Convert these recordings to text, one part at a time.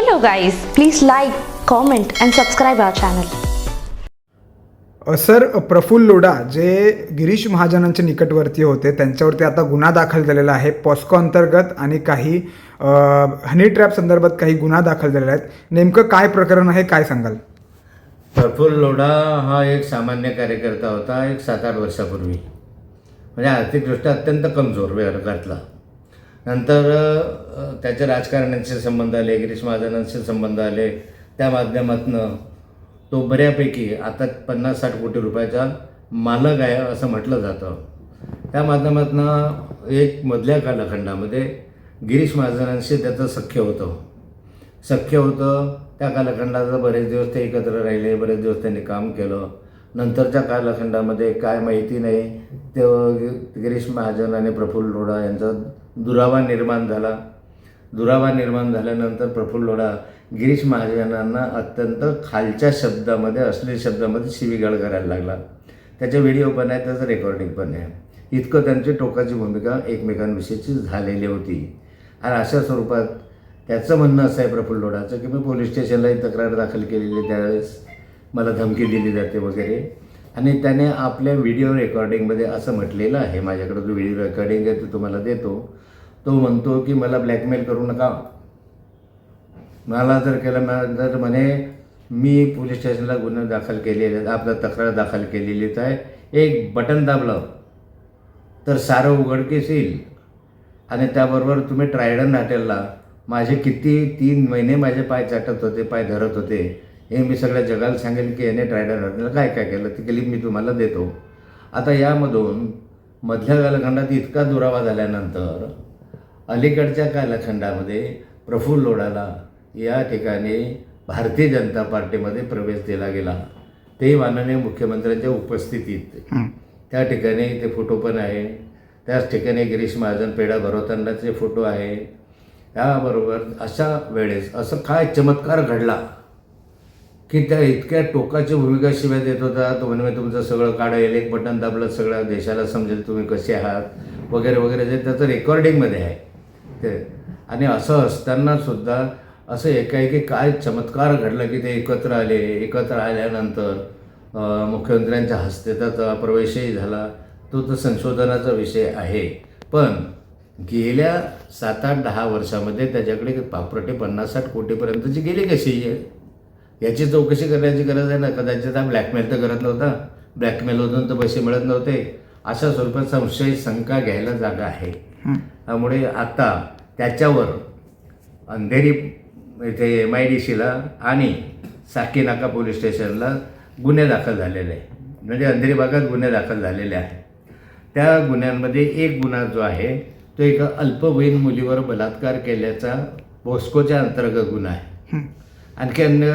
Hello guys, please like, comment and subscribe our channel. अ, sir Praful Lodha जे गिरीश महाजनांच्या निकटवर्ती होते त्यांच्यावरती आता गुन्हा दाखल झालेला आहे. पॉस्को अंतर्गत आणि काही हनी ट्रॅप संदर्भात काही गुन्हा दाखल झालेले आहेत नेमकं काय प्रकरण आहे काय सांगाल? प्रफुल्ल लोढा हा एक सामान्य कार्यकर्ता होता एक सात आठ वर्षापूर्वी. म्हणजे आर्थिकदृष्ट्या अत्यंत कमजोर वर्गातला नंतर त्याच्या त्याचे राजकारण्यांशी संबंध आले गिरीश महाजनांशी संबंध आले त्या माध्यमातनं तो बऱ्यापैकी आता पन्नास साठ कोटी रुपयाचा मालक आहे असं म्हटलं जातं. त्या माध्यमातनं एक मधल्या कालखंडामध्ये गिरीश महाजनांशी त्याचं सख्य होतं. सख्य होतं त्या कालखंडाचं बरेच दिवस ते एकत्र राहिले बरेच दिवस त्यांनी काम केलं. नंतरच्या कालखंडामध्ये काय माहिती नाही ते गिरीश महाजन आणि प्रफुल्ल लोढा यांचा दुरावा निर्माण झाला. दुरावा निर्माण झाल्यानंतर प्रफुल्ल लोढा गिरीश महाजनांना अत्यंत खालच्या शब्दामध्ये असलेल्या शब्दामध्ये शिवीगाळ करायला लागला. त्याच्या व्हिडिओ पण आहे त्याचं रेकॉर्डिंग पण आहे. इतकं त्यांची टोकाची भूमिका एकमेकांविषयीची झालेली होती. आणि अशा स्वरूपात त्याचं म्हणणं असं आहे प्रफुल्ल लोढाचं की मी पोलीस स्टेशनलाही तक्रार दाखल केलेली त्यावेळेस मला धमकी दिली जाते वगैरे. आणि त्याने आपल्या व्हिडिओ रेकॉर्डिंगमध्ये असं म्हटलेलं आहे माझ्याकडे जो व्हिडिओ रेकॉर्डिंग आहे तो तुम्हाला देतो. तो म्हणतो की मला ब्लॅकमेल करू नका. मला जर केलं तर जर म्हणे मी पोलीस स्टेशनला गुन्हे दाखल केलेले आपला तक्रार दाखल केलेलीच आहे. एक बटन दाबलं तर सारं उघडकीस येईल. आणि त्याबरोबर तुम्ही ट्रायडन हॉटेलला. माझे किती तीन महिने माझे पाय चाटत होते पाय धरत होते. हे मी सगळ्या जगाला सांगेल की याने ट्रायडन हॉटेलला काय काय केलं? ती क्लिप मी तुम्हाला देतो. आता यामधून मधल्या कालखंडात इतका दुरावा झाल्यानंतर अलीकडच्या कालखंडामध्ये प्रफुल्ल लोढाला या ठिकाणी भारतीय जनता पार्टीमध्ये प्रवेश दिला गेला. तेही माननीय मुख्यमंत्र्यांच्या उपस्थितीत. त्या ठिकाणी ते फोटो पण आहे. त्याच ठिकाणी गिरीश महाजन पेढा भरवतानाचे फोटो आहे. त्याबरोबर अशा वेळेस असं काय चमत्कार घडला की त्या इतक्या टोकाची भूमिका शिवाय देत होता. तो म्हणे तुमचं सगळं काढेल एक बटन दाबलं सगळ्या देशाला समजेल तुम्ही कसे आहात वगैरे वगैरे. जे त्याचं रेकॉर्डिंगमध्ये आहे. ते आणि असं असताना सुद्धा असं एकाएकी काय चमत्कार घडला की ते एकत्र आले एकत्र आल्यानंतर मुख्यमंत्र्यांच्या हस्ते त्याचा प्रवेशही झाला. तो तर संशोधनाचा विषय आहे. पण गेल्या सात आठ दहा वर्षामध्ये त्याच्याकडे प्रॉपर्टी पन्नास साठ कोटीपर्यंतची गेली कशी? आहे याची चौकशी करण्याची गरज आहे ना? कदाचित हा ब्लॅकमेल तर करत नव्हता. ब्लॅकमेलमधून तर पैसे मिळत नव्हते. अशा स्वरूपात संशय शंका घ्यायला जागा आहे. त्यामुळे आता त्याच्यावर अंधेरी इथे एम आय डी सीला आणि साकीनाका पोलीस स्टेशनला गुन्हे दाखल झालेले आहे म्हणजे अंधेरी भागात गुन्हे दाखल झालेले आहे त्या गुन्ह्यांमध्ये एक गुन्हा जो आहे तो एका अल्पवयीन मुलीवर बलात्कार केल्याचा पोस्कोच्या अंतर्गत गुन्हा आहे. आणखी अन्य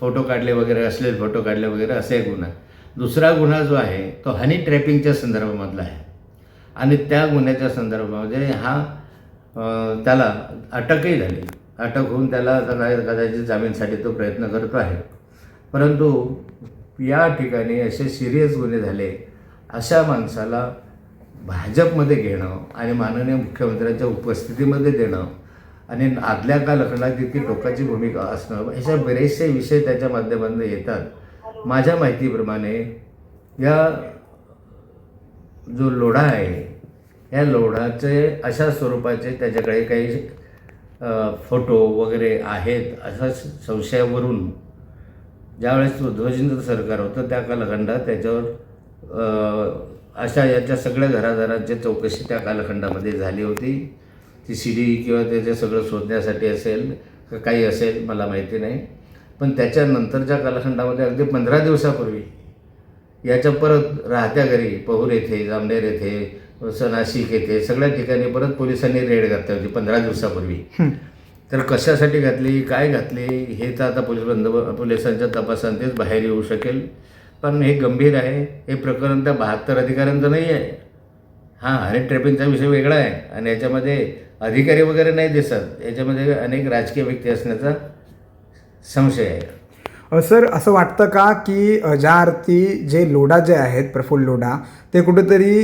फोटो काढले वगैरे असलेले फोटो काढले वगैरे असे एक गुन्हा. दुसरा गुन्हा जो आहे तो हनी ट्रॅपिंगच्या संदर्भामधला आहे. आणि त्या गुन्ह्याच्या संदर्भामध्ये हा त्याला अटकही झाली. अटक होऊन त्याला कदाचित जामीनसाठी तो प्रयत्न करतो आहे. परंतु या ठिकाणी असे सिरियस गुन्हे झाले अशा माणसाला भाजपमध्ये घेणं आणि माननीय मुख्यमंत्र्यांच्या उपस्थितीमध्ये देणं आणि आदल्या का लखनात इतकी टोकाची भूमिका असणं अशा बरेचसे विषय त्याच्या माध्यमातून येतात. माझ्या माहितीप्रमाणे या जो लोढा आहे या लोढाचे अशा स्वरूपाचे त्याच्याकडे काही फोटो वगैरे आहेत अशा संशयावरून ज्यावेळेस ध्वजिंद्र सरकार होतं त्या कालखंडात त्याच्यावर अशा याच्या सगळ्या घरादारांची चौकशी त्या कालखंडामध्ये झाली होती ती सी डी किंवा त्याचे सगळं शोधण्यासाठी असेल का काही असेल मला माहिती नाही. पण त्याच्यानंतरच्या कालखंडामध्ये अगदी पंधरा दिवसापूर्वी याच्या परत राहत्या घरी पहूर येथे जामनेर येथे स- नाशिक येथे सगळ्या ठिकाणी परत पोलिसांनी रेड घातली होती पंधरा दिवसापूर्वी. तर कशासाठी घातली? काय घातली? हे तर आता पोलीस बंद पोलिसांच्या तपासांतेच बाहेर येऊ शकेल. पण हे गंभीर आहे. हे प्रकरण त्या बहात्तर अधिकाऱ्यांचं नाही आहे. हां आणि ट्रॅपिंगचा विषय वेगळा आहे. आणि याच्यामध्ये अधिकारी वगैरे नाही दिसत. याच्यामध्ये अनेक राजकीय व्यक्ती असण्याचा संशय आहे. सर असं वाटतं का की ज्या अर्थी जे लोढा जे आहेत प्रफुल्ल लोढा ते कुठेतरी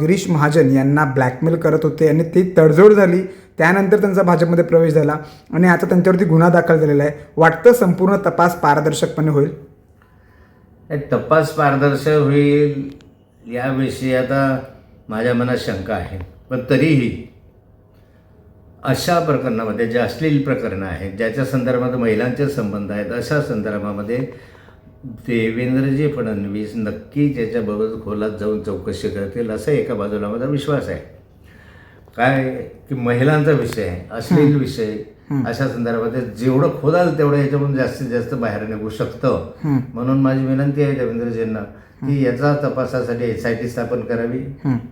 गिरीश महाजन यांना ब्लॅकमेल करत होते आणि ती तडजोड झाली. त्यानंतर त्यांचा भाजपमध्ये प्रवेश झाला आणि आता त्यांच्यावरती गुन्हा दाखल झालेला आहे. वाटतं संपूर्ण तपास पारदर्शकपणे होईल? तपास पारदर्शक होईल याविषयी आता माझ्या मनात शंका आहे. पण तरीही अशा प्रकरणामध्ये जे अश्लील प्रकरणं आहेत ज्याच्या संदर्भात महिलांचे संबंध आहेत अशा संदर्भामध्ये देवेंद्रजी फडणवीस नक्की त्याच्याबरोबर खोलात जाऊन चौकशी करतील असं एका बाजूला माझा विश्वास आहे. काय की महिलांचा विषय आहे अश्लील विषय अशा संदर्भात जेवढं खोदाल तेवढं याच्यामधून जास्तीत जास्त बाहेर निघू शकतं. म्हणून माझी विनंती आहे देवेंद्रजींना की याचा तपासासाठी एस आय टी स्थापन करावी.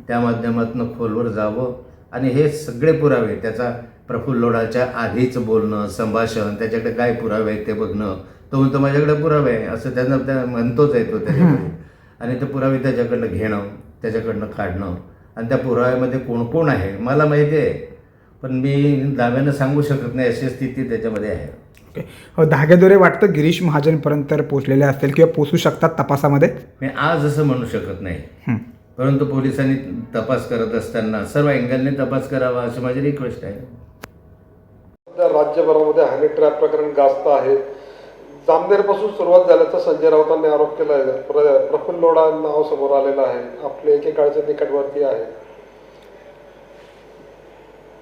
त्या माध्यमातून खोलवर जावं. आणि हे सगळे पुरावे त्याचा प्रफुल्ल लोढाच्या आधीच बोलणं संभाषण त्याच्याकडे काय पुरावे आहेत ते बघणं तो म्हणतो माझ्याकडे पुरावे आहे. असं त्यांना त्या म्हणतोच आहे तो त्याच्याकडे. आणि ते पुरावे त्याच्याकडनं घेणं त्याच्याकडनं काढणं आणि त्या पुराव्यामध्ये कोण कोण आहे? मला माहिती आहे पण मी दाव्यानं सांगू शकत नाही अशी स्थिती त्याच्यामध्ये आहे. ओके. धागेदोरे वाटतं गिरीश महाजनपर्यंत पोचलेले असतील किंवा पोचू शकतात तपासामध्ये? मी आज असं म्हणू शकत नाही. परंतु पोलिसांनी तपास करत असताना सर्व अँगलने तपास करावा अशी माझी रिक्वेस्ट आहे. राज्यभरामध्ये हनी ट्रॅप प्रकरण गाजत आहे. जामनेरपासून सुरुवात झाल्याचा संजय राऊतांनी आरोप केला आहे प्र प्रफुल्ल लोढा नाव समोर आलेलं आहे. आपले एकेकाळचे निकटवर्ती आहे.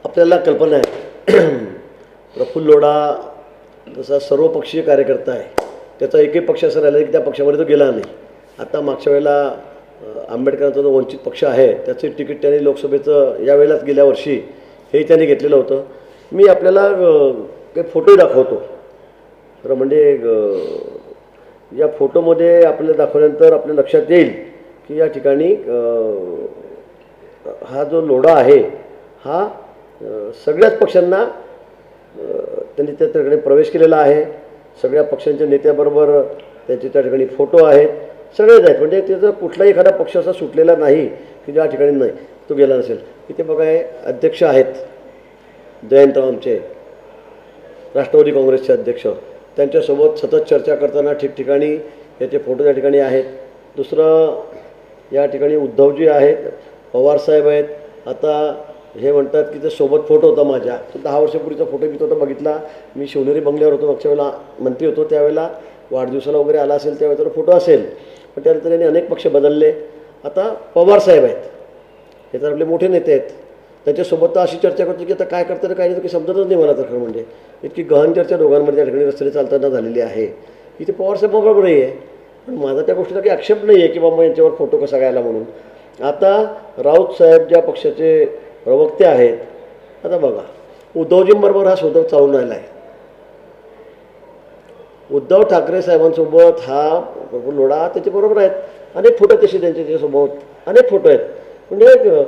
आपल्याला कल्पना आहे. प्रफुल्ल लोढा जसा सर्वपक्षीय कार्यकर्ता आहे त्याचा एकही पक्ष असं राहिला की त्या पक्षामध्ये तो गेला नाही. आता मागच्या वेळेला आंबेडकरांचा जो वंचित पक्ष आहे त्याचे तिकीट त्यांनी लोकसभेचं यावेळेलाच गेल्या वर्षी हे त्यांनी घेतलेलं होतं. मी आपल्याला काही फोटोही दाखवतो. खरं म्हणजे या फोटोमध्ये आपल्याला दाखवल्यानंतर आपल्या लक्षात येईल की या ठिकाणी हा जो लोढा आहे हा सगळ्याच पक्षांना त्यांनी त्या ठिकाणी प्रवेश केलेला आहे. सगळ्या पक्षांच्या नेत्याबरोबर त्यांचे त्या ठिकाणी फोटो आहेत. सगळेच आहेत. म्हणजे त्याचा कुठलाही एखादा पक्ष असा सुटलेला नाही की ज्या ठिकाणी नाही तो गेला नसेल. इथे बघा हे अध्यक्ष आहेत. जयंतराव आमचे. राष्ट्रवादी काँग्रेसचे अध्यक्ष. त्यांच्यासोबत सतत चर्चा करताना ठिकठिकाणी याचे फोटो त्या ठिकाणी आहेत. दुसरं या ठिकाणी उद्धवजी आहेत पवारसाहेब आहेत. आता हे म्हणतात की ते सोबत फोटो होता माझ्या. तर दहा वर्षापूर्वीचा फोटो मी तो आता बघितला. मी शिवनेरी बंगल्यावर होतो. मागच्या वेळेला मंत्री होतो. त्यावेळेला वाढदिवसाला वगैरे आला असेल त्यावेळेला तर फोटो असेल. पण त्यानंतर त्यांनी अनेक पक्ष बदलले. आता पवारसाहेब आहेत. हे तर आपले मोठे नेते आहेत. त्यांच्यासोबत तर अशी चर्चा करतो की आता काय करताना काय नाही काही समजतच नाही मला तर खरं म्हणजे. इतकी गहन चर्चा दोघांमध्ये त्या ठिकाणी रस्त्याने चालताना झालेली आहे. इथे पवारसाहेबाबरोबरही आहे पण माझा त्या गोष्टीचा काही आक्षेप नाही आहे की बाबा यांच्यावर फोटो कसा घ्यायला म्हणून. आता राऊत साहेब ज्या पक्षाचे प्रवक्ते आहेत आता बघा उद्धवजींबरोबर हा शोधक चालून राहिला आहे. उद्धव ठाकरे साहेबांसोबत हा प्रफुल्ल लोढा त्याच्याबरोबर आहेत. अनेक फोटो तसे त्यांचे त्याच्यासोबत अनेक फोटो आहेत. म्हणजे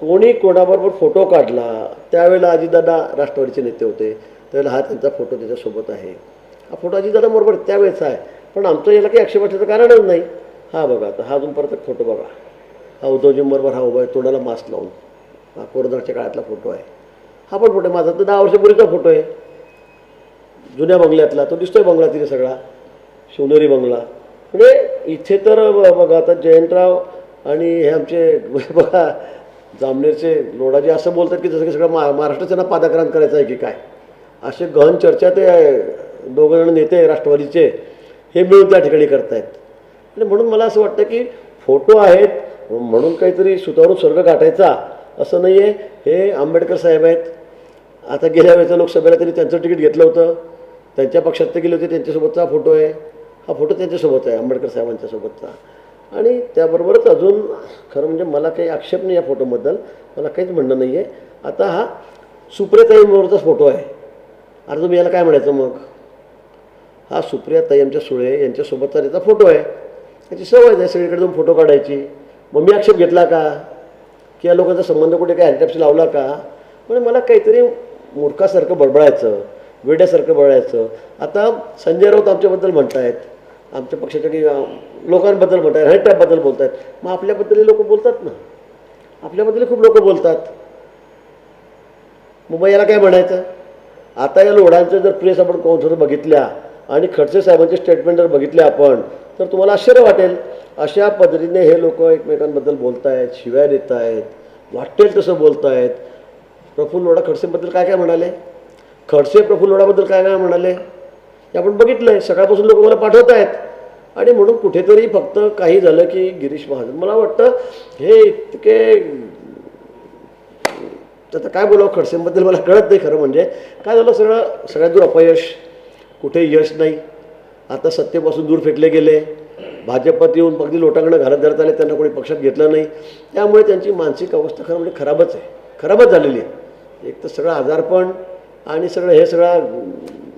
कोणी कोणाबरोबर फोटो काढला त्यावेळेला अजितदादा राष्ट्रवादीचे नेते होते. त्यावेळेला हा त्यांचा फोटो त्याच्यासोबत आहे. हा फोटो अजितदादाबरोबर त्यावेळेचा आहे. पण आमचं याला काही आक्षेप असल्याचं कारणच नाही. हा बघा आता हा अजून परत एक फोटो बघा. हा उद्धवजींबरोबर हा उभा आहे तोंडाला मास्क लावून. हा कोरोनाच्या काळातला फोटो आहे. हा पण फोटो आहे. माझा तर दहा वर्षापूर्वीचा फोटो आहे. जुन्या बंगल्यातला तो दिसतोय बंगला तिथे सगळा. शिवनेरी बंगला. म्हणजे इथे तर ब- बघा आता जयंतराव आणि हे आमचे बघा जामनेरचे लोडाजी असं बोलतात की जसं की सगळं मा महाराष्ट्र त्यांना पादाक्रांत करायचं आहे की काय? असे गहन चर्चा ते दोघं जण नेते राष्ट्रवादीचे हे मिळून त्या ठिकाणी करतायत. आणि म्हणून मला असं वाटतं की फोटो आहेत म्हणून काहीतरी सुतारून स्वर्ग गाठायचा असं नाही आहे हे आंबेडकर साहेब आहेत. आता गेल्या वेळेच्या लोकसभेला त्यांनी त्यांचं तिकीट घेतलं होतं. त्यांच्या पक्षात ते गेले होते त्यांच्यासोबतचा फोटो आहे. हा फोटो त्यांच्यासोबत आहे आंबेडकर साहेबांच्या सोबतचा. आणि त्याबरोबरच अजून खरं म्हणजे मला काही आक्षेप नाही या फोटोबद्दल मला काहीच म्हणणं नाही आहे आता हा सुप्रियाताईंबरोबरचाच फोटो आहे. अरे तुम्ही याला काय म्हणायचं मग? हा सुप्रियाताई आमच्या सुळे यांच्यासोबतचा त्याचा फोटो आहे. त्याची सवय आहे सगळीकडे जाऊन फोटो काढायची. मग मी आक्षेप घेतला का? की या लोकांचा संबंध कुठे काय हँडटॅपशी लावला का? म्हणजे मला काहीतरी मूर्खासारखं बडबडायचं वेड्यासारखं बळायचं आता संजय राऊत आमच्याबद्दल म्हणतायत. आमच्या पक्षाच्या काही अं, लोकांबद्दल म्हणतायत हँडटॅपबद्दल बोलत आहेत मग आपल्याबद्दलही लोक बोलतात ना? आपल्याबद्दल खूप लोक बोलतात. मुंबई याला काय म्हणायचं? आता या लोढांचं जर प्रेस आपण कोण बघितल्या आणि खडसे साहेबांचे स्टेटमेंट जर बघितले आपण तर तुम्हाला आश्चर्य वाटेल. अशा पद्धतीने हे लोक एकमेकांबद्दल बोलत आहेत शिव्या देत आहेत वाटेल तसं बोलत आहेत प्रफुल्ल लोढा खडसेबद्दल काय काय म्हणाले? खडसे प्रफुल्ल लोढाबद्दल काय काय म्हणाले? हे आपण बघितलं आहे सकाळपासून लोक मला पाठवत आहेत आणि म्हणून कुठेतरी फक्त काही झालं की गिरीश महाजन. मला वाटतं हे इतके आता काय बोलावं खडसेंबद्दल मला कळत नाही खरं म्हणजे. काय झालं सगळं सगळ्यात दूर अपयश. कुठे यश नाही. आता सत्तेपासून दूर फेकले गेले. भाजपात येऊन अगदी लोटांकडे घरात धरत आले त्यांना कोणी पक्षात घेतलं नाही. त्यामुळे त्यांची मानसिक अवस्था खरं म्हणजे खराबच आहे. खराबच झालेली आहे. एक तर सगळं आजारपण आणि सगळं हे सगळं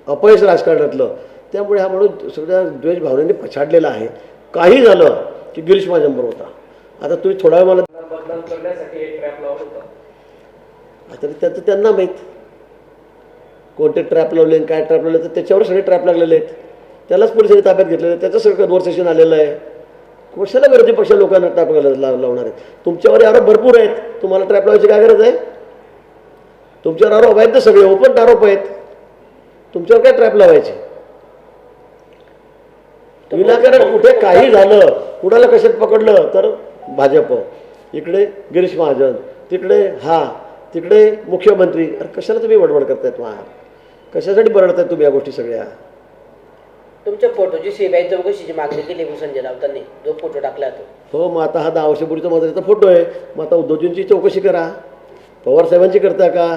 अपयश राजकारणातलं. त्यामुळे हा माणूस सगळ्या द्वेष भावनेने पछाडलेला आहे. काही झालं की गिरीश माझ्याबरोबर होता. आता तुम्ही थोडा वेळ मला आता त्याचं त्यांना माहीत. कोणते ट्रॅप लावले काय ट्रॅप लावले तर त्याच्यावर सगळे ट्रॅप लागलेले आहेत. त्यालाच पोलिसांनी ताब्यात घेतलेलं आहे. त्याचं सगळं कन्व्हर्सेशन आलेलं आहे. कशाला विरोधी पक्ष लोकांना ट्रॅप लाव लावणार आहेत? तुमच्यावर आरोप भरपूर आहेत. तुम्हाला ट्रॅप लावायची काय गरज आहे? तुमच्यावर आरोप आहेत ना सगळे. ओपन आरोप आहेत. तुमच्यावर काय ट्रॅप लावायचे? विनाकारण कुठे काही झालं कुणाला कशात पकडलं तर भाजप. इकडे गिरीश महाजन तिकडे हा तिकडे मुख्यमंत्री. अरे कशाला तुम्ही बडबड करतायत मा कशासाठी बरडतायत तुम्ही या गोष्टी सगळ्या? तुमच्या फोटोची सीबीआय चौकशीची मागणी केली संजय राऊतांनी? जो फोटो टाकला तो. हो मग आता हा दहा वर्षापूर्वीचा माझा फोटो आहे. मग आता उद्धवजींची चौकशी करा. पवार साहेबांची करता का?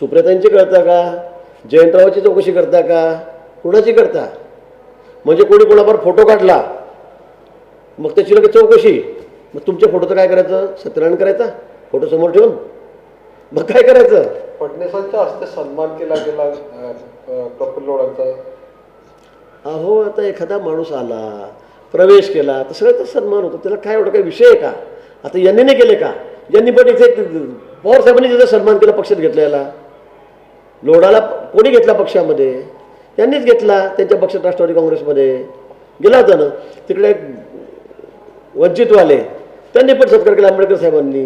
सुप्रियातांची करता का? जयंतरावाची चौकशी करता का? कुणाची करता? म्हणजे कोणी कोणावर फोटो काढला मग त्याची लगेच चौकशी. मग तुमच्या फोटोचं काय करायचं? सत्यनारायण करायचा? फोटो समोर ठेवून? मग काय करायचं? फडणवीसांच्या हस्ते सन्मान केला गेला प्रफुल्ल लोढांचा अहो आता एखादा माणूस आला प्रवेश केला तर सगळं तर सन्मान होतो. त्याला काय एवढं काही विषय आहे का? आता यांनी नाही केले का? यांनी पण इथे पवार साहेबांनी त्याचा सन्मान केला पक्षात घेतलेला. लोढाला कोणी घेतला पक्षामध्ये? त्यांनीच घेतला त्यांच्या पक्षात राष्ट्रवादी काँग्रेसमध्ये. गेला होता ना तिकडे वंचितवाले त्यांनी पण सत्कार केला आंबेडकर साहेबांनी.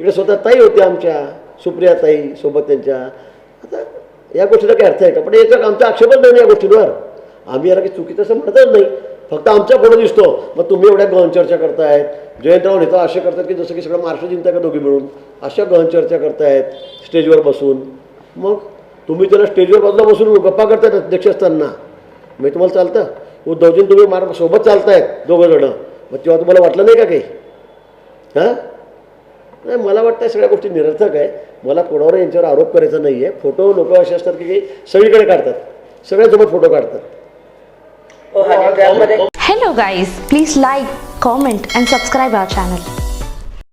इकडे स्वतः ताई होत्या आमच्या सुप्रिया ताई सोबत त्यांच्या. आता या गोष्टीला काही अर्थ आहे का? पण याचा आमचा आक्षेपच नाही या गोष्टींवर. आम्ही याला काही चुकीचं असं म्हणतच नाही. फक्त आमचा फोटो दिसतो. मग तुम्ही एवढ्या गहन चर्चा करतायत. जयंतराव नेता असे करतात की जसं की सगळं महाराष्ट्र जिंकता का दोघी मिळून? अशा गहन चर्चा करतायत. स्टेजवर बसून. मग तुम्ही त्याला स्टेजवर बाजूला बसून गप्पा करतायत अध्यक्ष असताना. मग तुम्हाला चालतं. उद्धवजीन तुम्ही मार सोबत चालतायत दोघं जणं. मग तेव्हा तुम्हाला वाटलं नाही का काही? हां? नाही मला वाटतं सगळ्या गोष्टी निरर्थक आहे. मला कोणावर यांच्यावर आरोप करायचा नाही आहे फोटो लोक असे असतात की सगळीकडे काढतात. सगळ्यांसोबत फोटो काढतात. हो Hello guys, please like, comment and subscribe our channel.